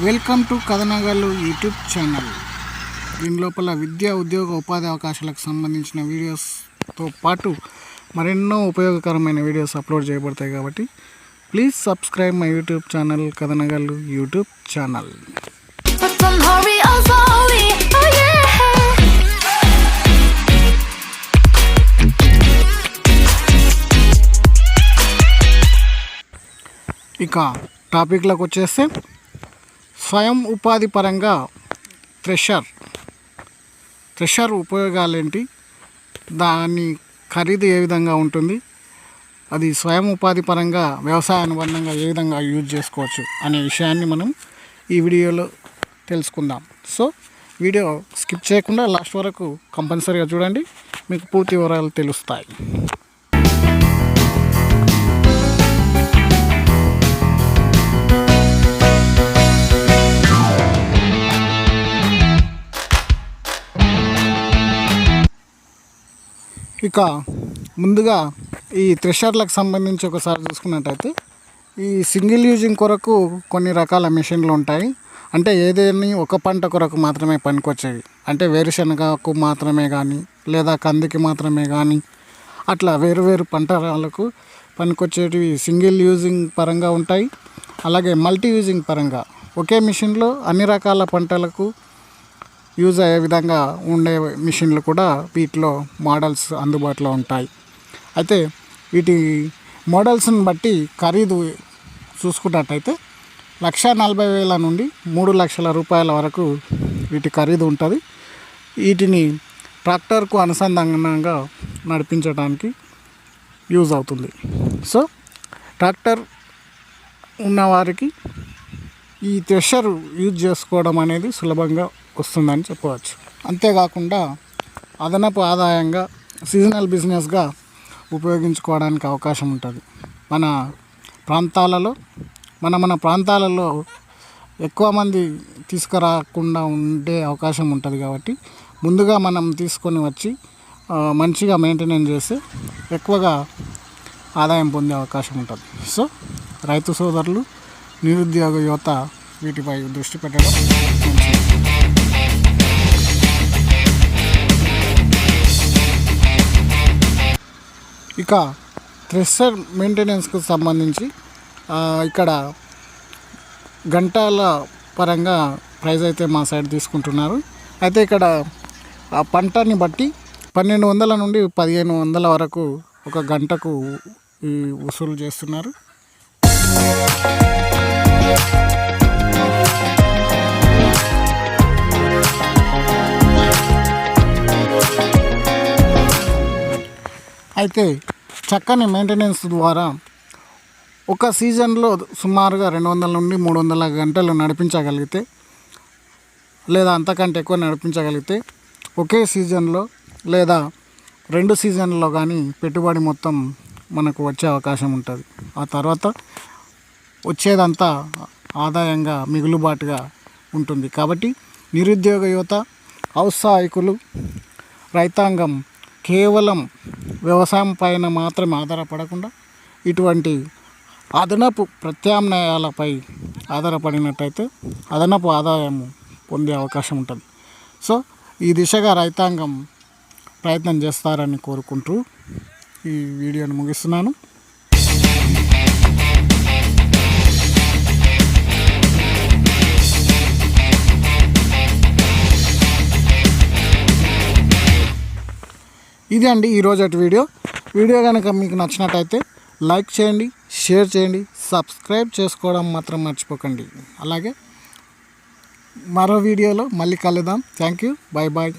Welcome to Kathanagallu YouTube channel. దీని లోపల విద్యా ఉద్యోగ ఉపాధి అవకాశాలకు సంబంధించిన వీడియోస్తో పాటు మరెన్నో ఉపయోగకరమైన వీడియోస్ అప్లోడ్ చేయబడతాయి కాబట్టి please subscribe my YouTube channel Kathanagallu YouTube channel. ఇక టాపిక్లోకి వచ్చేస్తే స్వయం ఉపాధి పరంగా థ్రెషర్. థ్రెషర్ ఉపయోగాలు ఏంటి దాని ఖరీదు ఏ విధంగా ఉంటుంది? అది స్వయం ఉపాధి పరంగా వ్యవసాయ అనుబంధంగా ఏ విధంగా యూజ్ చేసుకోవచ్చు అనే విషయాన్ని మనం ఈ వీడియోలో తెలుసుకుందాం. సో వీడియో స్కిప్ చేయకుండా లాస్ట్ వరకు కంపల్సరీగా చూడండి. మీకు పూర్తి వివరాలు తెలుస్తాయి. ఇక ముందుగా ఈ థ్రెషర్లకు సంబంధించి ఒకసారి చూసుకున్నట్టయితే ఈ సింగిల్ యూజింగ్ కొరకు కొన్ని రకాల మిషన్లు ఉంటాయి. అంటే ఏదైనా ఒక పంట కొరకు మాత్రమే పనికొచ్చేవి. అంటే వేరుశనగకు మాత్రమే కానీ లేదా కందికి మాత్రమే కానీ అట్లా వేరు వేరు పంటలకు పనికొచ్చేటివి సింగిల్ యూజింగ్ పరంగా ఉంటాయి. అలాగే మల్టీ యూజింగ్ పరంగా ఒకే మిషన్లో అన్ని రకాల పంటలకు యూజ్ అయ్యే విధంగా ఉండే మిషన్లు కూడా వీటిలో మోడల్స్ అందుబాటులో ఉంటాయి. అయితే వీటి మోడల్స్ని బట్టి ఖరీదు చూసుకున్నట్టయితే లక్ష నలభై వేల నుండి మూడు లక్షల రూపాయల వరకు వీటి ఖరీదు ఉంటుంది. వీటిని ట్రాక్టర్కు అనుసంధానంగా నడిపించడానికి యూజ్ అవుతుంది. సో ట్రాక్టర్ ఉన్నవారికి ఈ థ్రెషర్ యూజ్ చేసుకోవడం అనేది సులభంగా వస్తుందని చెప్పవచ్చు. అంతేకాకుండా అదనపు ఆదాయంగా సీజనల్ బిజినెస్గా ఉపయోగించుకోవడానికి అవకాశం ఉంటుంది. మన ప్రాంతాలలో మన మన ప్రాంతాలలో ఎక్కువ మంది తీసుకురాకుండా ఉండే అవకాశం ఉంటుంది కాబట్టి ముందుగా మనం తీసుకొని వచ్చి మంచిగా మెయింటెనెన్స్ చేస్తే ఎక్కువగా ఆదాయం పొందే అవకాశం ఉంటుంది. సో రైతు సోదరులు నిరుద్యోగ యువత వీటిపై దృష్టి పెట్టడం ఇక థ్రెషర్ మెయింటెనెన్స్కు సంబంధించి ఇక్కడ గంటల పరంగా ప్రైస్ అయితే మా సైడ్ తీసుకుంటున్నారు. అయితే ఇక్కడ ఆ పంటని బట్టి పన్నెండు వందల నుండి పదిహేను వందల వరకు ఒక గంటకు ఈ వసూలు చేస్తున్నారు. అయితే చక్కని మెయింటెనెన్స్ ద్వారా ఒక సీజన్లో సుమారుగా రెండు వందల నుండి మూడు వందల గంటలు నడిపించగలిగితే లేదా అంతకంటే ఎక్కువ నడిపించగలిగితే ఒకే సీజన్లో లేదా రెండు సీజన్లో కానీ పెట్టుబడి మొత్తం మనకు వచ్చే అవకాశం ఉంటుంది. ఆ తర్వాత వచ్చేదంతా ఆదాయంగా మిగులుబాటుగా ఉంటుంది. కాబట్టి నిరుద్యోగ యువత ఔత్సాహికులు రైతాంగం కేవలం వ్యవసాయం పైన మాత్రమే ఆధారపడకుండా ఇటువంటి అదనపు ప్రత్యామ్నాయాలపై ఆధారపడినట్టయితే అదనపు ఆదాయం పొందే అవకాశం ఉంటుంది. సో ఈ దిశగా రైతాంగం ప్రయత్నం చేస్తారని కోరుకుంటూ ఈ వీడియోను ముగిస్తున్నాను. ఇది అండి ఈరోజు వీడియో. వీడియో కనుక మీకు నచ్చినట్టయితే లైక్ చేయండి షేర్ చేయండి సబ్స్క్రైబ్ చేసుకోవడం మాత్రం మర్చిపోకండి. అలాగే మరో వీడియోలో మళ్ళీ కలుద్దాం. Thank you. Bye bye